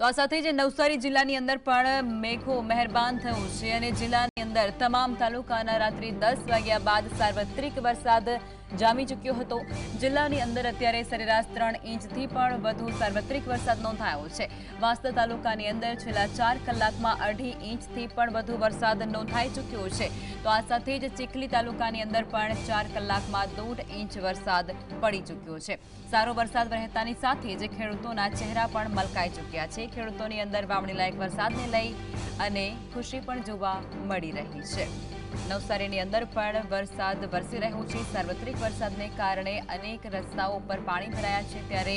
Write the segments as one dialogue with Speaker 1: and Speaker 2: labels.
Speaker 1: તો આ સાથે જે નવસારી જિલ્લાની અંદર પણ મેઘો મહેરબાન થયું છે અને જિલ્લાની અંદર તમામ તાલુકાના રાત્રિ દસ વાગ્યા બાદ સાર્વત્રિક વરસાદ જામી ચૂક્યો હતો. જિલ્લાની અંદર અત્યારે સરેરાશ ત્રણ ઇંચથી પણ વધુ સાર્વત્રિક વરસાદ નોંધાયો છે. વાંસદા તાલુકાની અંદર છેલ્લા ચાર કલાકમાં અઢી ઇંચથી પણ વધુ વરસાદ નોંધાઈ ચૂક્યો છે. તો આ સાથે જ ચીખલી તાલુકાની અંદર પણ ચાર કલાકમાં દોઢ ઇંચ વરસાદ પડી ચૂક્યો છે. સારો વરસાદ વહેતાની સાથે જ ખેડૂતોના ચહેરા પણ મલકાઈ ચૂક્યા છે. ખેડૂતોની અંદર વાવણી લાયક વરસાદને લઈ અને ખુશી પણ જોવા મળી રહી છે. નવસારીની અંદર પણ વરસાદ વરસી રહ્યો છે. સાર્વત્રિક વરસાદને કારણે અનેક રસ્તાઓ પર પાણી ભરાયા છે. ત્યારે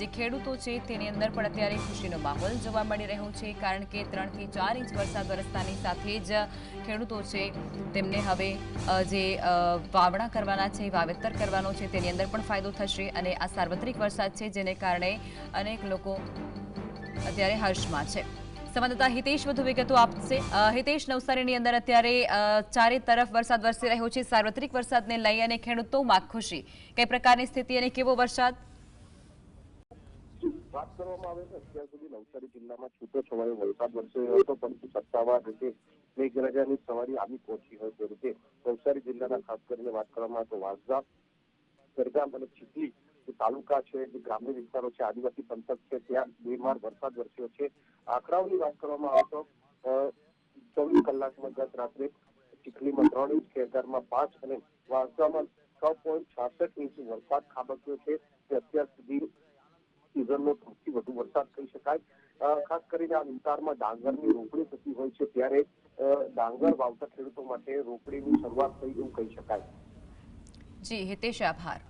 Speaker 1: જે ખેડૂતો છે તેની અંદર પણ અત્યારે ખુશીનો માહોલ જોવા મળી રહ્યો છે. કારણ કે ત્રણથી ચાર ઇંચ વરસાદ વરસતાની સાથે જ ખેડૂતો છે તેમને હવે જે વાવણા કરવાના છે, વાવેતર કરવાનો છે તેની અંદર પણ ફાયદો થશે અને આ સાર્વત્રિક વરસાદ છે જેને કારણે અનેક લોકો અત્યારે હર્ષમાં છે. સંવાદદાતા હિતેશ વધુ વિગતો આપશે. હિતેશ, નવસારીની અંદર અત્યારે ચારે તરફ વરસાદ વરસી રહ્યો છે. સાર્વત્રિક વરસાદને લઈ અને ખેડૂતોમાં ખુશી. કઈ પ્રકારની સ્થિતિ અને કેવો વરસાદ?
Speaker 2: વાત કરવામાં આવે તો અત્યાર સુધી નવસારી જિલ્લામાં છૂટો છવાયો વરસાદ વરસ્યો હતો પરંતુ સત્તાવાર રીતે મેઘરાજાની સવારી આવી પહોંચી હોય તે રીતે નવસારી જિલ્લાના ખાસ કરીને વાત કરવામાં આવે તો વાંસદા સરગામ અને ચીખલી જે તાલુકા છે, જે ગ્રામ્ય વિસ્તારો છે, આદિવાસી પંથક છે, ત્યાં બેમાર વરસાદ વરસ્યો છે. આંકડાઓની વાત કરવામાં આવે તો ચોવીસ કલાકમાં ગત રાત્રે ચીખલીમાં ત્રણ ઇંચ ખેરગારમાં પાંચ અને વાંસદામાં છ પોઈન્ટ છાસઠ ઇંચ વરસાદ ખાબક્યો છે. જે અત્યાર સુધી સિઝનનો સૌથી વધુ વરસાદ કહી શકાય. ખાસ કરીને આ વિસ્તારમાં ડાંગરની રોપણી થતી હોય છે, ત્યારે ડાંગર વાવતા ખેડૂતો માટે રોપણીની શરૂઆત થઈ એવું કહી શકાય.
Speaker 1: જી, હિતેશ, આભાર.